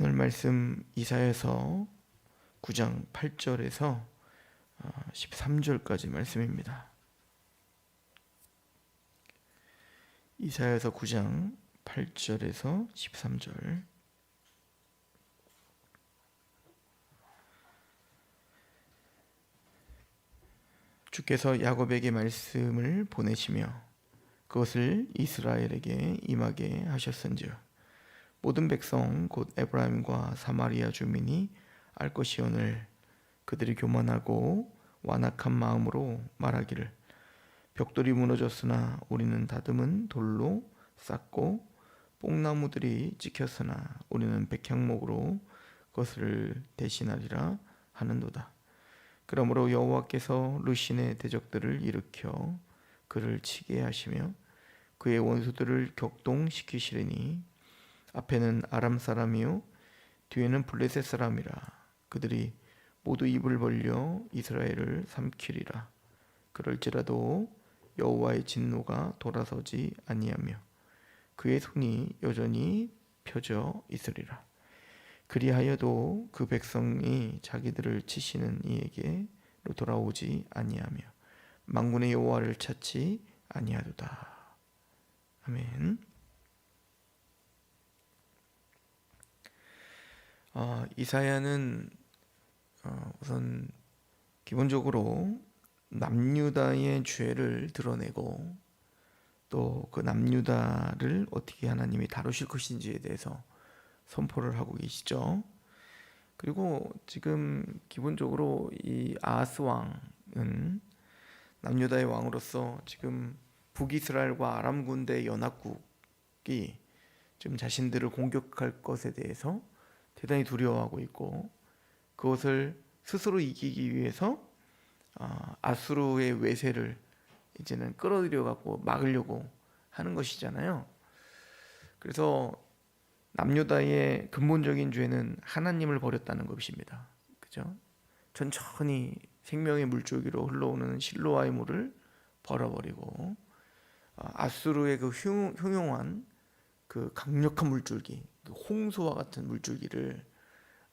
오늘 말씀 이사에서 9장 8절에서 13절까지 말씀입니다. 이사에서 9장 8절에서 13절 주께서 야곱에게 말씀을 보내시며 그것을 이스라엘에게 임하게 하셨은즉 모든 백성 곧 에브라임과 사마리아 주민이 알 것이오늘 그들이 교만하고 완악한 마음으로 말하기를 벽돌이 무너졌으나 우리는 다듬은 돌로 쌓고 뽕나무들이 찍혔으나 우리는 백향목으로 그것을 대신하리라 하는도다. 그러므로 여호와께서 루신의 대적들을 일으켜 그를 치게 하시며 그의 원수들을 격동시키시리니 앞에는 아람 사람이요 뒤에는 블레셋 사람이라. 그들이 모두 입을 벌려 이스라엘을 삼키리라. 그럴지라도 여호와의 진노가 돌아서지 아니하며 그의 손이 여전히 펴져 있으리라. 그리하여도 그 백성이 자기들을 치시는 이에게로 돌아오지 아니하며 망군의 여호와를 찾지 아니하도다. 아멘. 어, 이사야는 어, 우선 기본적으로 남유다의 죄를 드러내고 또 그 남유다를 어떻게 하나님이 다루실 것인지에 대해서 선포를 하고 계시죠. 그리고 지금 기본적으로 이 아하스 왕은 남유다의 왕으로서 지금 북이스라엘과 아람 군대 연합국이 지금 자신들을 공격할 것에 대해서 대단히 두려워하고 있고 그것을 스스로 이기기 위해서 아, 아수르의 외세를 이제는 끌어들여 갖고 막으려고 하는 것이잖아요. 그래서 남유다의 근본적인 죄는 하나님을 버렸다는 것입니다. 그죠? 천천히 생명의 물줄기로 흘러오는 실로와의 물을 벌어버리고 아, 아수르의 그 흉, 흉용한 그 강력한 물줄기, 그 홍수와 같은 물줄기를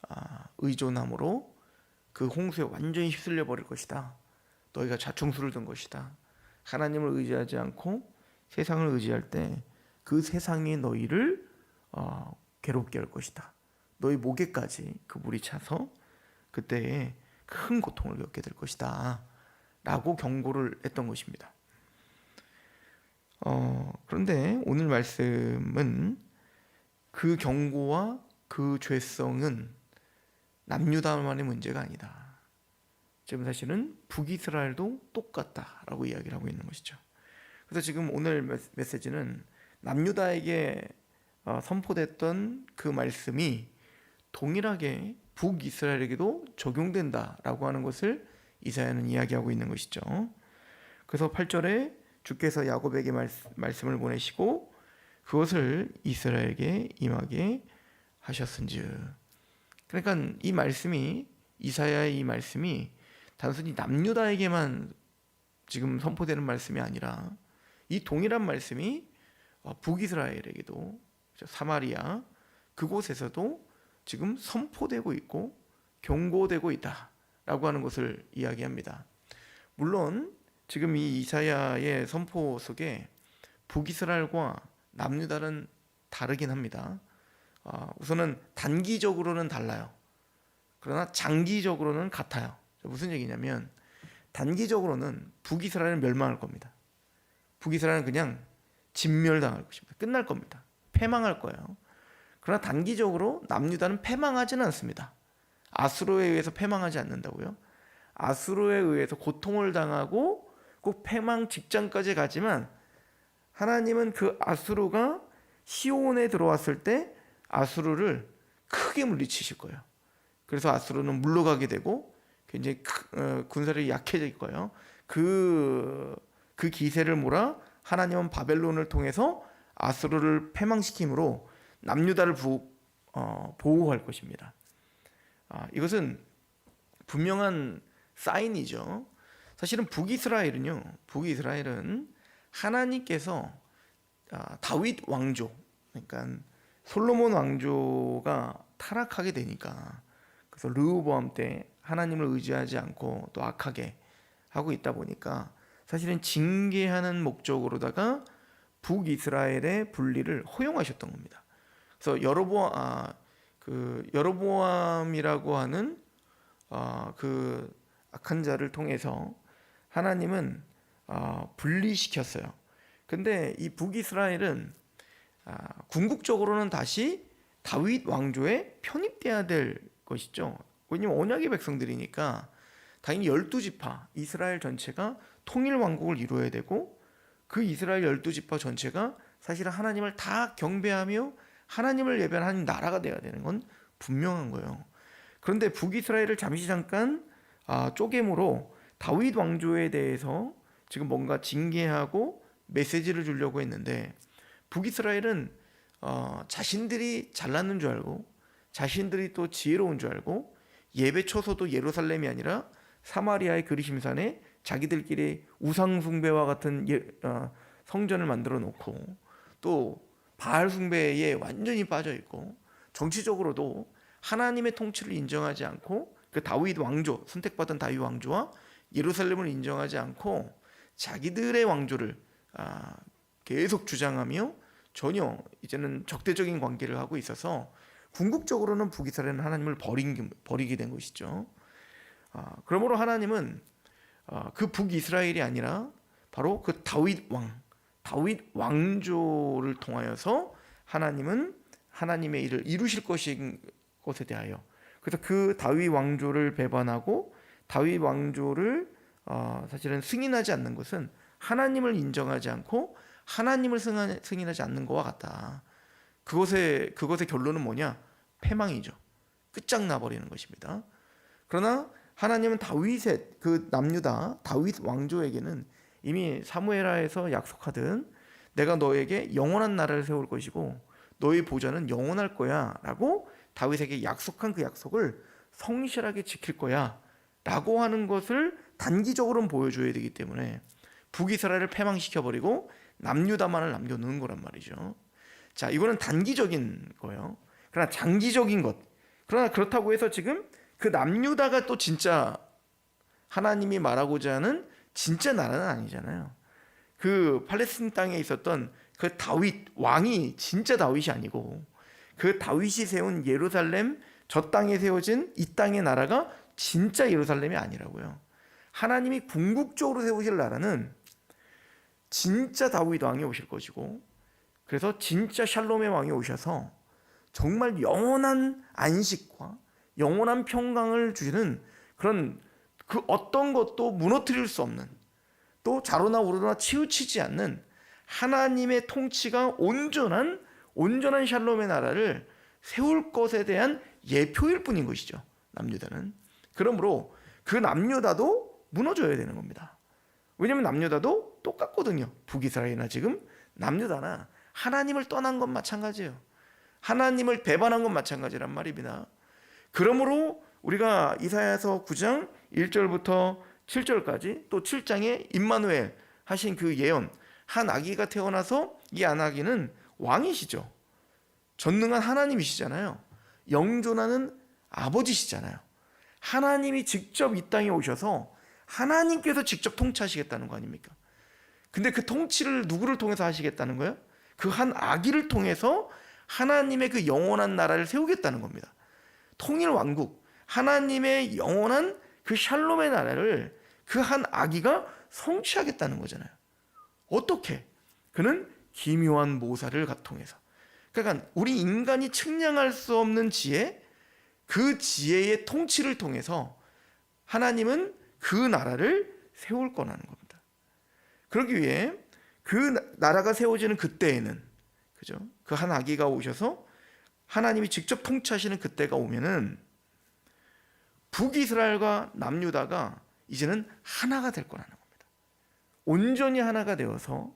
아, 의존함으로 그 홍수에 완전히 휩쓸려 버릴 것이다. 너희가 자충수를 둔 것이다. 하나님을 의지하지 않고 세상을 의지할 때 그 세상이 너희를 어, 괴롭게 할 것이다. 너희 목에까지 그 물이 차서 그때에 큰 고통을 겪게 될 것이다. 라고 경고를 했던 것입니다. 어, 그런데 오늘 말씀은 그 경고와 그 죄성은 남유다만의 문제가 아니다. 지금 사실은 북이스라엘도 똑같다라고 이야기를 하고 있는 것이죠. 그래서 지금 오늘 메시지는 남유다에게 어, 선포됐던 그 말씀이 동일하게 북이스라엘에게도 적용된다라고 하는 것을 이사야는 이야기하고 있는 것이죠. 그래서 8절에 주께서 야곱에게 말씀을 보내시고 그것을 이스라엘에게 임하게 하셨은즉 그러니까 이 말씀이 이사야의 이 말씀이 단순히 남유다에게만 지금 선포되는 말씀이 아니라 이 동일한 말씀이 북이스라엘에게도 사마리아 그곳에서도 지금 선포되고 있고 경고되고 있다라고 하는 것을 이야기합니다. 물론 지금 이 이사야의 선포 속에 북이스라엘과 남유다는 다르긴 합니다. 아, 우선은 단기적으로는 달라요. 그러나 장기적으로는 같아요. 무슨 얘기냐면 단기적으로는 북이스라엘은 멸망할 겁니다. 북이스라엘은 그냥 진멸당할 것입니다. 끝날 겁니다. 패망할 거예요. 그러나 단기적으로 남유다는 패망하지는 않습니다. 아수르에 의해서 패망하지 않는다고요. 아수르에 의해서 고통을 당하고 꼭 패망 직전까지 가지만 하나님은 그 아수르가 시온에 들어왔을 때 아수르를 크게 물리치실 거예요. 그래서 아수르는 물러가게 되고 굉장히 어, 군사력이 약해질 거예요. 그, 그 기세를 몰아 하나님은 바벨론을 통해서 아수르를 패망시킴으로 남유다를 부, 어, 보호할 것입니다. 아, 이것은 분명한 사인이죠. 사실은 북이스라엘은요. 북이스라엘은 하나님께서 아, 다윗 왕조, 그러니까 솔로몬 왕조가 타락하게 되니까 그래서 르호보암 때 하나님을 의지하지 않고 또 악하게 하고 있다 보니까 사실은 징계하는 목적으로다가 북이스라엘의 분리를 허용하셨던 겁니다. 그래서 여로보암 아, 그 여로보암이라고 하는 아, 그 악한 자를 통해서 하나님은 아, 분리시켰어요. 근데 이 북이스라엘은 아, 궁극적으로는 다시 다윗 왕조에 편입돼야 될 것이죠. 왜냐면 언약의 백성들이니까 당연히 열두 지파 이스라엘 전체가 통일 왕국을 이루어야 되고 그 이스라엘 열두 지파 전체가 사실은 하나님을 다 경배하며 하나님을 예배하는 나라가 돼야 되는 건 분명한 거예요. 그런데 북이스라엘을 잠시 잠깐 아, 쪼개므로 다윗 왕조에 대해서 지금 뭔가 징계하고 메시지를 주려고 했는데 북이스라엘은 어, 자신들이 잘났는 줄 알고 자신들이 또 지혜로운 줄 알고 예배 처소도 예루살렘이 아니라 사마리아의 그리심산에 자기들끼리 우상 숭배와 같은 예, 어, 성전을 만들어 놓고 또 바알 숭배에 완전히 빠져 있고 정치적으로도 하나님의 통치를 인정하지 않고 그 다윗 왕조 선택받은 다윗 왕조와 예루살렘을 인정하지 않고 자기들의 왕조를 아, 계속 주장하며 전혀 이제는 적대적인 관계를 하고 있어서 궁극적으로는 북이스라엘은 하나님을 버린, 버리게 된 것이죠. 아, 그러므로 하나님은 아, 그 북이스라엘이 아니라 바로 그 다윗 왕, 다윗 왕조를 통하여서 하나님은 하나님의 일을 이루실 것인 것에 대하여 그래서 그 다윗 왕조를 배반하고 다윗 왕조를 어, 사실은 승인하지 않는 것은 하나님을 인정하지 않고 하나님을 승인하지 않는 것과 같다. 그것의 그것의 결론은 뭐냐? 패망이죠. 끝장나 버리는 것입니다. 그러나 하나님은 다윗의 그 남유다 다윗 왕조에게는 이미 사무엘하에서 약속하든 내가 너에게 영원한 나라를 세울 것이고 너의 보좌는 영원할 거야라고 다윗에게 약속한 그 약속을 성실하게 지킬 거야라고 하는 것을 단기적으로는 보여줘야 되기 때문에 북이스라엘을 패망시켜 버리고 남유다만을 남겨놓는 거란 말이죠. 자, 이거는 단기적인 거예요. 그러나 장기적인 것. 그러나 그렇다고 해서 지금 그 남유다가 또 진짜 하나님이 말하고자 하는 진짜 나라는 아니잖아요. 그 팔레스틴 땅에 있었던 그 다윗 왕이 진짜 다윗이 아니고 그 다윗이 세운 예루살렘 저 땅에 세워진 이 땅의 나라가 진짜 예루살렘이 아니라고요. 하나님이 궁극적으로 세우실 나라는 진짜 다윗 왕이 오실 것이고 그래서 진짜 샬롬의 왕이 오셔서 정말 영원한 안식과 영원한 평강을 주시는 그런 그 어떤 것도 무너뜨릴 수 없는 또 자로나 우로나 치우치지 않는 하나님의 통치가 온전한 온전한 샬롬의 나라를 세울 것에 대한 예표일 뿐인 것이죠. 남유다는. 그러므로 그 남유다도 무너져야 되는 겁니다. 왜냐하면 남유다도 똑같거든요. 북이스라엘이나 지금 남유다나 하나님을 떠난 건 마찬가지예요. 하나님을 배반한 건 마찬가지란 말입니다. 그러므로 우리가 이사야서 9장 1절부터 7절까지 또 7장에 임마누엘 하신 그 예언 한 아기가 태어나서 이 아나기는 왕이시죠. 전능한 하나님이시잖아요. 영존하는 아버지시잖아요. 하나님이 직접 이 땅에 오셔서 하나님께서 직접 통치하시겠다는 거 아닙니까? 근데 그 통치를 누구를 통해서 하시겠다는 거예요? 그 한 아기를 통해서 하나님의 그 영원한 나라를 세우겠다는 겁니다. 통일 왕국, 하나님의 영원한 그 샬롬의 나라를 그 한 아기가 성취하겠다는 거잖아요. 어떻게? 그는 기묘한 모사를 통해서. 그러니까 우리 인간이 측량할 수 없는 지혜, 그 지혜의 통치를 통해서 하나님은 그 나라를 세울 거라는 겁니다. 그러기 위해 그 나라가 세워지는 그때에는 그죠? 그 한 아기가 오셔서 하나님이 직접 통치하시는 그때가 오면은 북이스라엘과 남유다가 이제는 하나가 될 거라는 겁니다. 온전히 하나가 되어서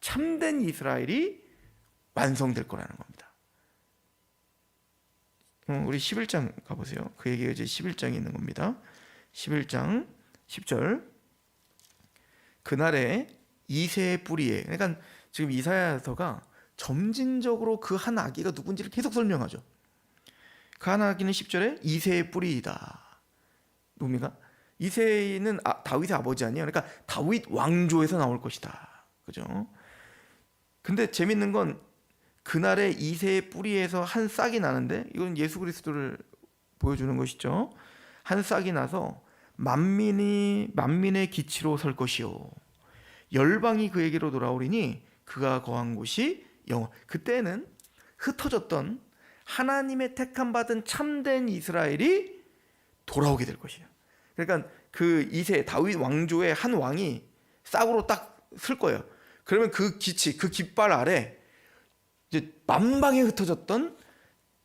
참된 이스라엘이 완성될 거라는 겁니다. 어, 우리 11장 가보세요. 그 얘기가 이제 11장에 있는 겁니다. 11장 10절 그날에 이새의 뿌리에 그러니까 지금 이사야서가 점진적으로 그 한 아기가 누군지를 계속 설명하죠. 그 하나기는 10절에 이세의 뿌리이다. 누굽니까? 이세는 아, 다윗의 아버지 아니에요. 그러니까 다윗 왕조에서 나올 것이다. 그죠? 근데 재밌는 건 그날에 이세의 뿌리에서 한 싹이 나는데 이건 예수 그리스도를 보여주는 것이죠. 한 싹이 나서 만민이 만민의 기치로 설 것이요. 열방이 그에게로 돌아오리니 그가 거한 곳이 영원. 그때는 흩어졌던 하나님의 택함 받은 참된 이스라엘이 돌아오게 될 것이에요. 그러니까 그 이세 다윗 왕조의 한 왕이 싹으로 딱 쓸 거예요. 그러면 그 기치, 그 깃발 아래 이제 만방에 흩어졌던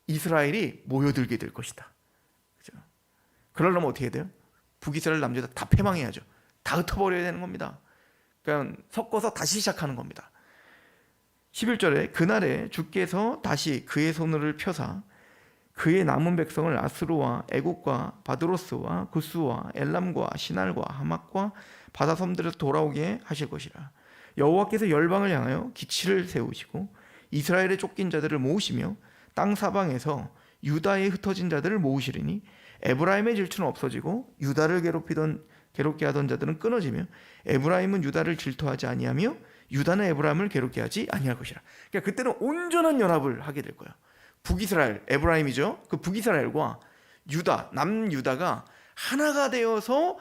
이스라엘이 모여들게 될 것이다. 그러려면 어떻게 돼요? 북이스라엘 남자들 다 패망해야죠. 다 흩어버려야 되는 겁니다. 그러니까 섞어서 다시 시작하는 겁니다. 11절에 그날에 주께서 다시 그의 손을 펴사 그의 남은 백성을 아스로와 애국과 바드로스와 구스와 엘람과 시날과 하막과 바다 섬들에서 돌아오게 하실 것이라 여호와께서 열방을 향하여 기치를 세우시고 이스라엘의 쫓긴 자들을 모으시며 땅 사방에서 유다에 흩어진 자들을 모으시리니 에브라임의 질투는 없어지고 유다를 괴롭히던 괴롭게 하던 자들은 끊어지며 에브라임은 유다를 질투하지 아니하며 유다는 에브라임을 괴롭게 하지 아니할 것이라. 그러니까 그때는 온전한 연합을 하게 될 거야. 북이스라엘 에브라임이죠. 그 북이스라엘과 유다 남유다가 하나가 되어서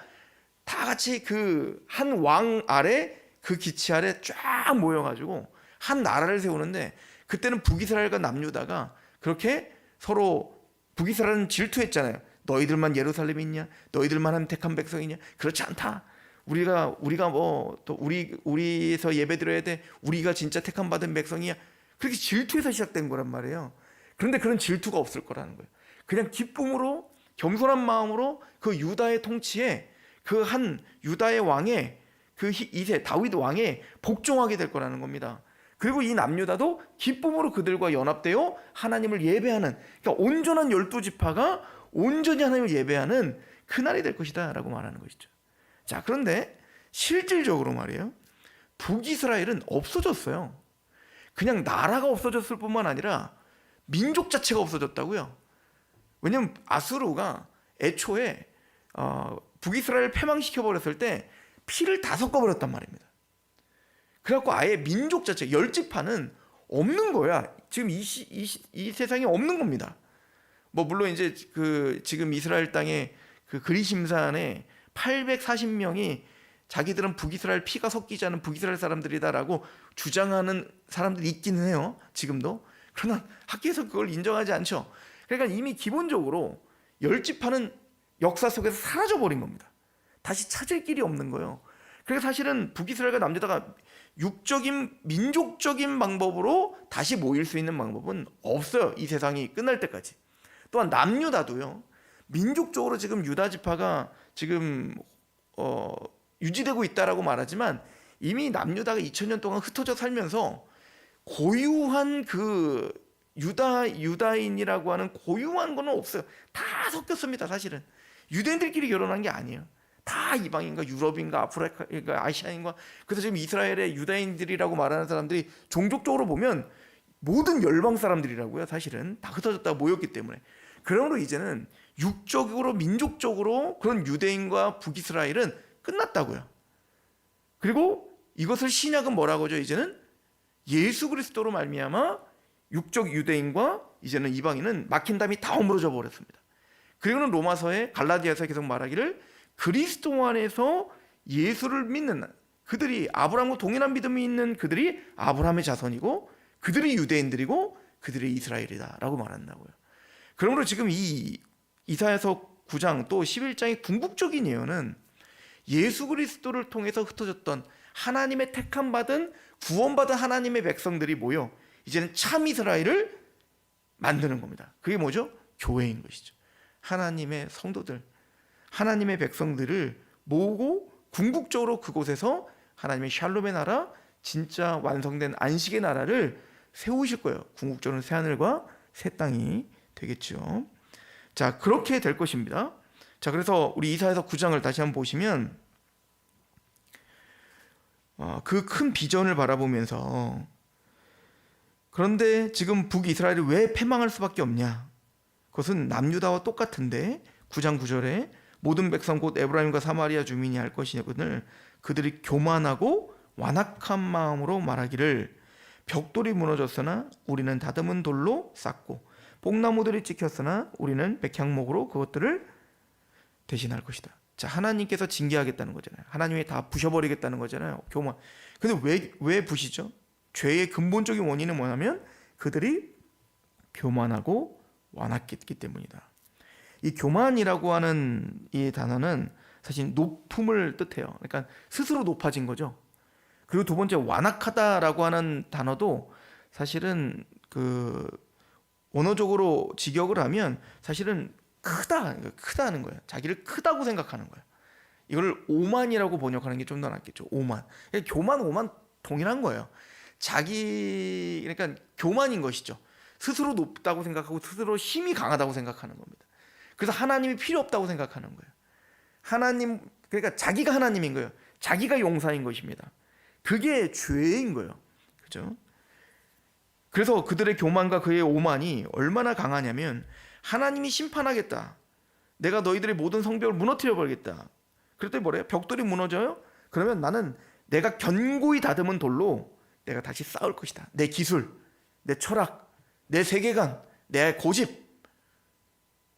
다 같이 그 한 왕 아래 그 기치 아래 쫙 모여가지고 한 나라를 세우는데 그때는 북이스라엘과 남유다가 그렇게 서로 북이스라엘은 질투했잖아요. 너희들만 예루살렘이 있냐? 너희들만 한 택한 백성이냐? 그렇지 않다. 우리가 우리가 뭐 또 우리 우리에서 예배 드려야 돼. 우리가 진짜 택함 받은 백성이야. 그렇게 질투에서 시작된 거란 말이에요. 그런데 그런 질투가 없을 거라는 거예요. 그냥 기쁨으로 겸손한 마음으로 그 유다의 통치에 그 한 유다의 왕의 그 이세 다윗 왕에 복종하게 될 거라는 겁니다. 그리고 이 남유다도 기쁨으로 그들과 연합되어 하나님을 예배하는 그러니까 온전한 열두 지파가 온전히 하나님을 예배하는 그날이 될 것이다 라고 말하는 것이죠. 자, 그런데 실질적으로 말이에요. 북이스라엘은 없어졌어요. 그냥 나라가 없어졌을 뿐만 아니라 민족 자체가 없어졌다고요. 왜냐면 아수르가 애초에 어, 북이스라엘을 패망시켜 버렸을 때 피를 다 섞어 버렸단 말입니다. 그래갖고 아예 민족 자체 열지파는 없는 거야. 지금 이, 시, 이, 시, 이 세상에 없는 겁니다. 뭐 물론 이제 그 지금 이스라엘 땅에 그 그리심산에 840명이 자기들은 북이스라엘 피가 섞이지 않은 북이스라엘 사람들이다라고 주장하는 사람들이 있기는 해요. 지금도. 그러나 학계에서 그걸 인정하지 않죠. 그러니까 이미 기본적으로 열지파는 역사 속에서 사라져 버린 겁니다. 다시 찾을 길이 없는 거예요. 그래서 사실은 북이스라엘과 남유다가 육적인 민족적인 방법으로 다시 모일 수 있는 방법은 없어요. 이 세상이 끝날 때까지. 또한 남유다도요. 민족적으로 지금 유다 지파가 지금 어, 유지되고 있다라고 말하지만 이미 남유다가 2000년 동안 흩어져 살면서 고유한 그 유다 유다인이라고 하는 고유한 거는 없어요. 다 섞였습니다. 사실은 유대인들끼리 결혼한 게 아니에요. 다 이방인과 유럽인가 아프리카 아시아인과 그래서 지금 이스라엘의 유다인들이라고 말하는 사람들이 종족적으로 보면 모든 열방 사람들이라고요. 사실은 다 흩어졌다 모였기 때문에 그러므로 이제는 육적으로 민족적으로 그런 유대인과 북이스라엘은 끝났다고요. 그리고 이것을 신약은 뭐라고 하죠? 이제는 예수 그리스도로 말미암아 육적 유대인과 이제는 이방인은 막힌 담이 다 허물어져 버렸습니다. 그리고는 로마서에 갈라디아서 계속 말하기를 그리스도 안에서 예수를 믿는 그들이 아브라함과 동일한 믿음이 있는 그들이 아브라함의 자손이고 그들이 유대인들이고 그들이 이스라엘이다라고 말한다고요. 그러므로 지금 이 이사야서 9장 또 11장의 궁극적인 예언은 예수 그리스도를 통해서 흩어졌던 하나님의 택함 받은 구원받은 하나님의 백성들이 모여 이제는 참 이스라엘을 만드는 겁니다. 그게 뭐죠? 교회인 것이죠. 하나님의 성도들, 하나님의 백성들을 모으고 궁극적으로 그곳에서 하나님의 샬롬의 나라, 진짜 완성된 안식의 나라를 세우실 거예요. 궁극적으로는 새 하늘과 새 땅이 되겠죠. 자, 그렇게 될 것입니다. 자, 그래서 우리 이사에서 9장을 다시 한번 보시면 어, 그큰 비전을 바라보면서 그런데 지금 북이스라엘이 왜 패망할 수밖에 없냐? 그것은 남유다와 똑같은데 9장 9절에 모든 백성 곧 에브라임과 사마리아 주민이 할 것이거늘 그들이 교만하고 완악한 마음으로 말하기를 벽돌이 무너졌으나 우리는 다듬은 돌로 쌓고 뽕나무들이 찍혔으나 우리는 백향목으로 그것들을 대신할 것이다. 자 하나님께서 징계하겠다는 거잖아요. 하나님이 다 부셔버리겠다는 거잖아요. 교만. 근데 왜 왜 부시죠? 죄의 근본적인 원인은 뭐냐면 그들이 교만하고 완악했기 때문이다. 이 교만이라고 하는 이 단어는 사실 높음을 뜻해요. 그러니까 스스로 높아진 거죠. 그리고 두 번째 완악하다라고 하는 단어도 사실은 그 원어적으로 직역을 하면 사실은 크다, 크다는 거예요. 자기를 크다고 생각하는 거예요. 이걸 오만이라고 번역하는 게 좀 더 낫겠죠. 오만. 그러니까 교만, 오만 동일한 거예요. 자기 그러니까 교만인 것이죠. 스스로 높다고 생각하고 스스로 힘이 강하다고 생각하는 겁니다. 그래서 하나님이 필요 없다고 생각하는 거예요. 하나님 그러니까 자기가 하나님인 거예요. 자기가 용사인 것입니다. 그게 죄인 거예요. 그죠? 그래서 그들의 교만과 그의 오만이 얼마나 강하냐면 하나님이 심판하겠다. 내가 너희들의 모든 성벽을 무너뜨려 버리겠다. 그랬더니 뭐래요? 벽돌이 무너져요? 그러면 나는 내가 견고히 다듬은 돌로 내가 다시 쌓을 것이다. 내 기술, 내 철학, 내 세계관, 내 고집.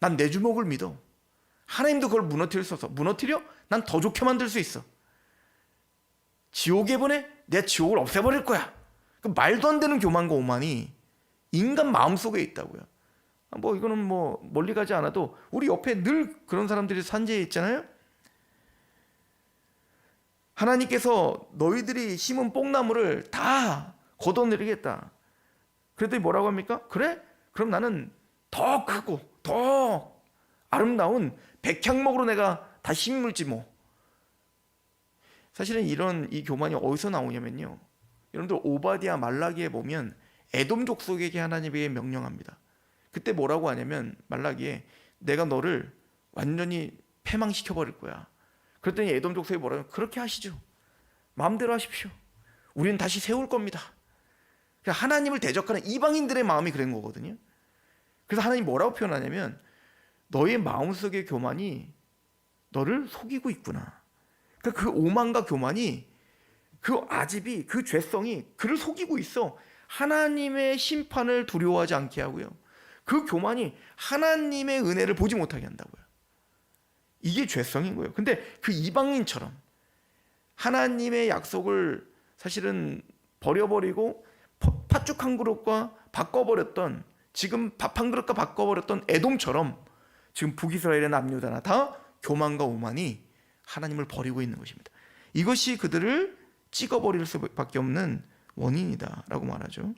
난 내 주먹을 믿어. 하나님도 그걸 무너뜨릴 수 없어. 무너뜨려? 난 더 좋게 만들 수 있어. 지옥에 보내? 내 지옥을 없애버릴 거야. 그 말도 안 되는 교만과 오만이 인간 마음속에 있다고요. 아, 뭐 이거는 뭐 멀리 가지 않아도 우리 옆에 늘 그런 사람들이 산재해 있잖아요. 하나님께서 너희들이 심은 뽕나무를 다 걷어내리겠다. 그랬더니 뭐라고 합니까? 그래? 그럼 나는 더 크고 더 아름다운 백향목으로 내가 다 심을지 뭐. 사실은 이런 이 교만이 어디서 나오냐면요. 여러분들 오바디아 말라기에 보면 에돔 족속에게 하나님에게 명령합니다. 그때 뭐라고 하냐면 말라기에 내가 너를 완전히 패망시켜 버릴 거야. 그랬더니 에돔 족속이 뭐라고 하면 그렇게 하시죠. 마음대로 하십시오. 우리는 다시 세울 겁니다. 그러니까 하나님을 대적하는 이방인들의 마음이 그런 거거든요. 그래서 하나님 뭐라고 표현하냐면 너의 마음속의 교만이 너를 속이고 있구나. 그러니까 그 오만과 교만이 그 아집이 그 죄성이 그를 속이고 있어. 하나님의 심판을 두려워하지 않게 하고요. 그 교만이 하나님의 은혜를 보지 못하게 한다고요. 이게 죄성인 거예요. 근데 그 이방인처럼 하나님의 약속을 사실은 버려버리고 팥죽 한 그릇과 바꿔버렸던 지금 밥 한 그릇과 바꿔버렸던 에돔처럼 지금 북이스라엘의 남유다나 다 교만과 오만이 하나님을 버리고 있는 것입니다. 이것이 그들을 찍어버릴 수밖에 없는 원인이다라고 말하죠.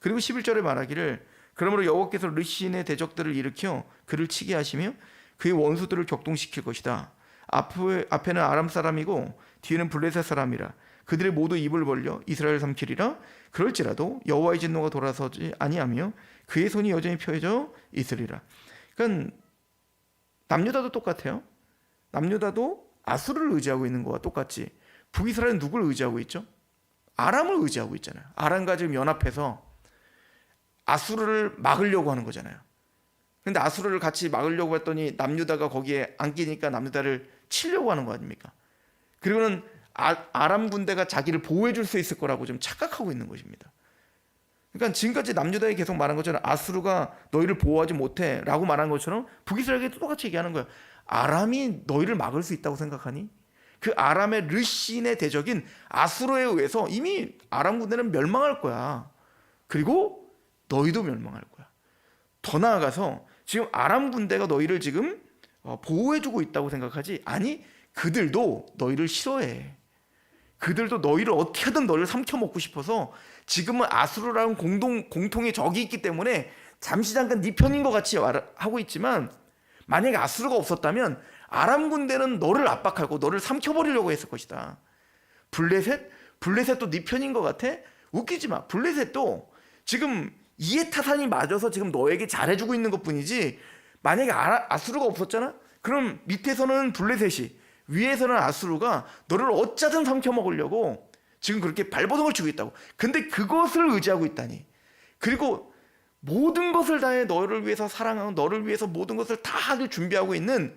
그리고 11절에 말하기를 그러므로 여호와께서 르신의 대적들을 일으켜 그를 치게 하시며 그의 원수들을 격동시킬 것이다. 앞에, 앞에는 아람 사람이고 뒤에는 블레셋 사람이라 그들이 모두 입을 벌려 이스라엘 삼키리라 그럴지라도 여호와의 진노가 돌아서지 아니하며 그의 손이 여전히 펴져 있으리라. 그러니까 남유다도 똑같아요. 남유다도 아수르를 의지하고 있는 거와 똑같이 북이스라엘은 누구를 의지하고 있죠? 아람을 의지하고 있잖아요. 아람과 지금 연합해서 아수르를 막으려고 하는 거잖아요. 근데 아수르를 같이 막으려고 했더니 남유다가 거기에 안 끼니까 남유다를 치려고 하는 거 아닙니까? 그리고는 아, 아람 군대가 자기를 보호해 줄 수 있을 거라고 좀 착각하고 있는 것입니다. 그러니까 지금까지 남유다에 계속 말한 것처럼 아수르가 너희를 보호하지 못해라고 말한 것처럼 북이스라엘에게 똑같이 얘기하는 거예요. 아람이 너희를 막을 수 있다고 생각하니? 그 아람의 르신의 대적인 아수르에 의해서 이미 아람 군대는 멸망할 거야. 그리고 너희도 멸망할 거야. 더 나아가서 지금 아람 군대가 너희를 지금 어, 보호해주고 있다고 생각하지? 아니, 그들도 너희를 싫어해. 그들도 너희를 어떻게든 너를 삼켜 먹고 싶어서 지금은 아수르라는 공동 공통의 적이 있기 때문에 잠시 잠깐 네 편인 것 같이 하고 있지만 만약에 아수르가 없었다면 아람 군대는 너를 압박하고 너를 삼켜버리려고 했을 것이다. 블레셋? 블레셋도 네 편인 것 같아? 웃기지 마. 블레셋도 지금 이에타산이 맞아서 지금 너에게 잘해주고 있는 것 뿐이지 만약에 아, 수르가 없었잖아? 그럼 밑에서는 블레셋이 위에서는 아수르가 너를 어쩌든 삼켜먹으려고 지금 그렇게 발버둥을 치고 있다고. 근데 그것을 의지하고 있다니. 그리고 모든 것을 다해 너를 위해서 사랑하고 너를 위해서 모든 것을 다 준비하고 있는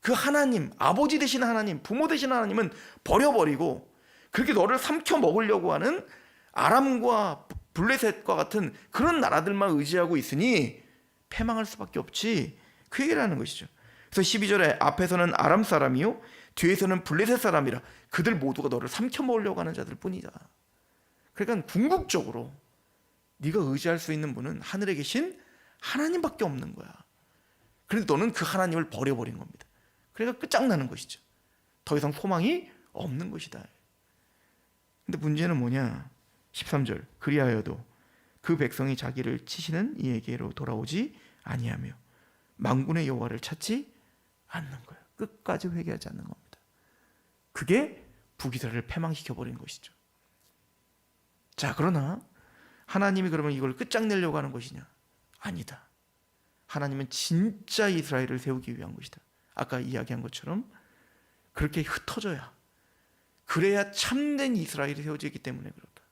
그 하나님, 아버지 되신 하나님, 부모 되신 하나님은 버려버리고 그렇게 너를 삼켜 먹으려고 하는 아람과 블레셋과 같은 그런 나라들만 의지하고 있으니 패망할 수밖에 없지. 그 얘기를 하는 것이죠. 그래서 12절에 앞에서는 아람 사람이요 뒤에서는 블레셋 사람이라 그들 모두가 너를 삼켜 먹으려고 하는 자들 뿐이다. 그러니까 궁극적으로 네가 의지할 수 있는 분은 하늘에 계신 하나님밖에 없는 거야. 그런데 너는 그 하나님을 버려버린 겁니다. 그러니까 끝장나는 것이죠. 더 이상 소망이 없는 것이다. 근데 문제는 뭐냐? 13절. 그리하여도 그 백성이 자기를 치시는 이에게로 돌아오지 아니하며 망군의 여호와를 찾지 않는 거예요. 끝까지 회개하지 않는 겁니다. 그게 북이스라엘을 패망시켜 버린 것이죠. 자, 그러나 하나님이 그러면 이걸 끝장내려고 하는 것이냐? 아니다. 하나님은 진짜 이스라엘을 세우기 위한 것이다. 아까 이야기한 것처럼 그렇게 흩어져야 그래야 참된 이스라엘이 세워지기 때문에 그렇다.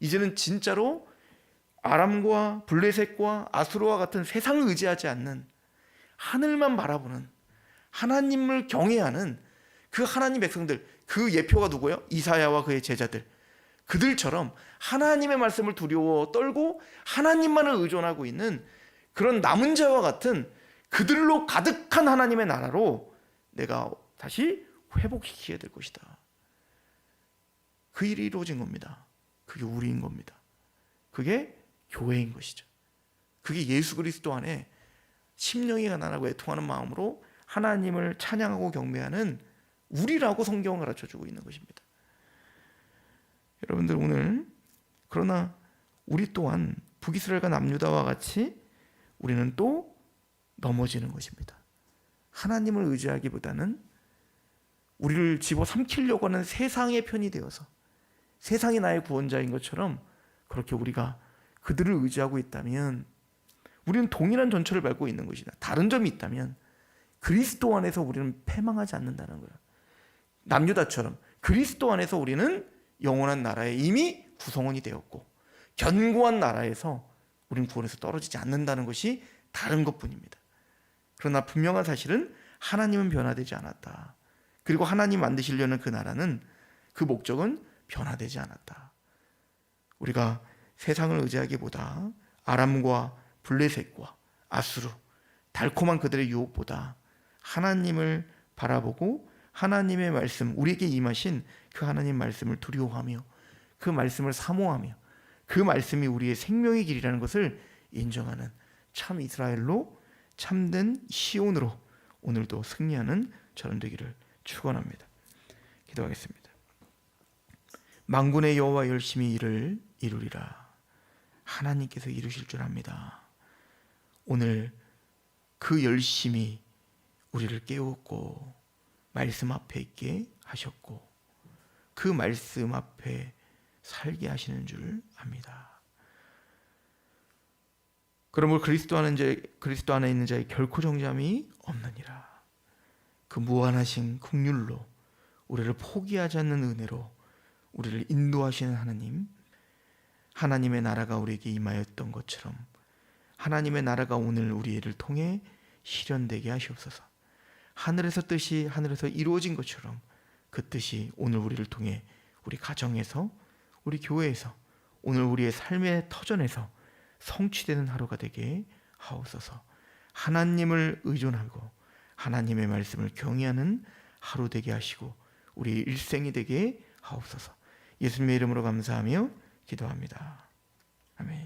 이제는 진짜로 아람과 블레셋과 아수르와 같은 세상을 의지하지 않는 하늘만 바라보는 하나님을 경외하는 그 하나님 백성들 그 예표가 누구예요? 이사야와 그의 제자들 그들처럼 하나님의 말씀을 두려워 떨고 하나님만을 의존하고 있는 그런 남은 자와 같은 그들로 가득한 하나님의 나라로 내가 다시 회복시키게 될 것이다. 그 일이 이루어진 겁니다. 그게 우리인 겁니다. 그게 교회인 것이죠. 그게 예수 그리스도 안에 심령이 가난하고 애통하는 마음으로 하나님을 찬양하고 경배하는 우리라고 성경을 가르쳐 주고 있는 것입니다. 여러분들 오늘 그러나 우리 또한 북이스라엘과 남유다와 같이 우리는 또 넘어지는 것입니다. 하나님을 의지하기보다는 우리를 집어 삼키려고 하는 세상의 편이 되어서 세상이 나의 구원자인 것처럼 그렇게 우리가 그들을 의지하고 있다면 우리는 동일한 전철을 밟고 있는 것이다. 다른 점이 있다면 그리스도 안에서 우리는 패망하지 않는다는 거예요. 남유다처럼 그리스도 안에서 우리는 영원한 나라에 이미 구성원이 되었고 견고한 나라에서 우리는 구원에서 떨어지지 않는다는 것이 다른 것뿐입니다. 그러나 분명한 사실은 하나님은 변화되지 않았다. 그리고 하나님 만드시려는 그 나라는 그 목적은 변화되지 않았다. 우리가 세상을 의지하기보다 아람과 블레셋과 아수르 달콤한 그들의 유혹보다 하나님을 바라보고 하나님의 말씀 우리에게 임하신 그 하나님 말씀을 두려워하며 그 말씀을 사모하며 그 말씀이 우리의 생명의 길이라는 것을 인정하는 참 이스라엘로 참된 시온으로 오늘도 승리하는 저는 되기를 축원합니다. 기도하겠습니다. 망군의 여호와 열심히 일을 이루리라. 하나님께서 이루실 줄 압니다. 오늘 그 열심히 우리를 깨웠고 말씀 앞에 있게 하셨고 그 말씀 앞에 살게 하시는 줄 압니다. 그러므로 그리스도 안에 자 그리스도 안에 있는 자의 결코 정잠이 없느니라. 그 무한하신 긍휼로 우리를 포기하지 않는 은혜로 우리를 인도하시는 하나님, 하나님의 나라가 우리에게 임하였던 것처럼 하나님의 나라가 오늘 우리를 통해 실현되게 하시옵소서. 하늘에서 뜻이 하늘에서 이루어진 것처럼 그 뜻이 오늘 우리를 통해 우리 가정에서 우리 교회에서 오늘 우리의 삶의 터전에서 성취되는 하루가 되게 하옵소서. 하나님을 의존하고 하나님의 말씀을 경외하는 하루 되게 하시고 우리 일생이 되게 하옵소서. 예수님의 이름으로 감사하며 기도합니다. 아멘.